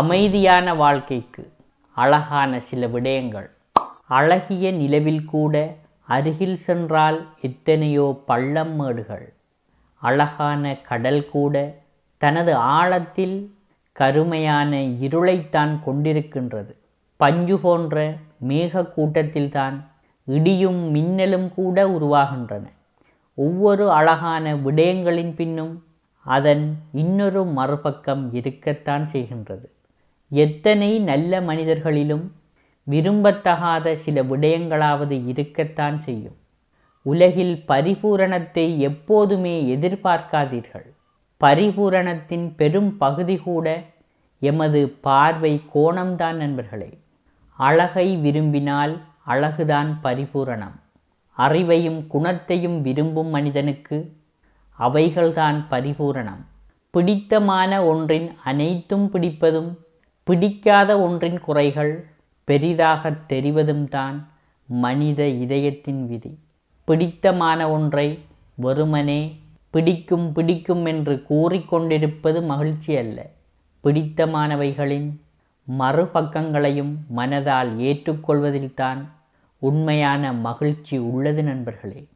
அமைதியான வாழ்க்கைக்கு அழகான சில விடயங்கள். அழகிய நிலவில் கூட அருகில் சென்றால் எத்தனையோ பள்ளம் மேடுகள். அழகான கடல் கூட தனது ஆழத்தில் கருமையான இருளைத்தான் கொண்டிருக்கின்றது. பஞ்சு போன்ற மேக கூட்டத்தில்தான் இடியும் மின்னலும் கூட உருவாகின்றன. ஒவ்வொரு அழகான விடயங்களின் பின்னும் அதன் இன்னொரு மறுபக்கம் இருக்கத்தான் செய்கின்றது. எத்தனை நல்ல மனிதர்களிலும் விரும்பத்தகாத சில விடயங்களாவது இருக்கத்தான் செய்யும். உலகில் பரிபூரணத்தை எப்போதுமே எதிர்பார்க்காதீர்கள். பரிபூரணத்தின் பெரும் பகுதி கூட எமது பார்வை கோணம்தான் நண்பர்களே. அழகை விரும்பினால் அழகுதான் பரிபூரணம். அறிவையும் குணத்தையும் விரும்பும் மனிதனுக்கு அவைகள்தான் பரிபூரணம். பிடித்தமான ஒன்றின் அனைத்தும் பிடிப்பதும் பிடிக்காத ஒன்றின் குறைகள் பெரிதாக தெரிவதும் தான் மனித இதயத்தின் விதி. பிடித்தமான ஒன்றை வெறுமனே பிடிக்கும் பிடிக்கும் என்று கூறிக்கொண்டிருப்பது மகிழ்ச்சி அல்ல. பிடித்தமானவைகளின் மறுபக்கங்களையும் மனதால் ஏற்றுக்கொள்வதில்தான் உண்மையான மகிழ்ச்சி உள்ளது நண்பர்களே.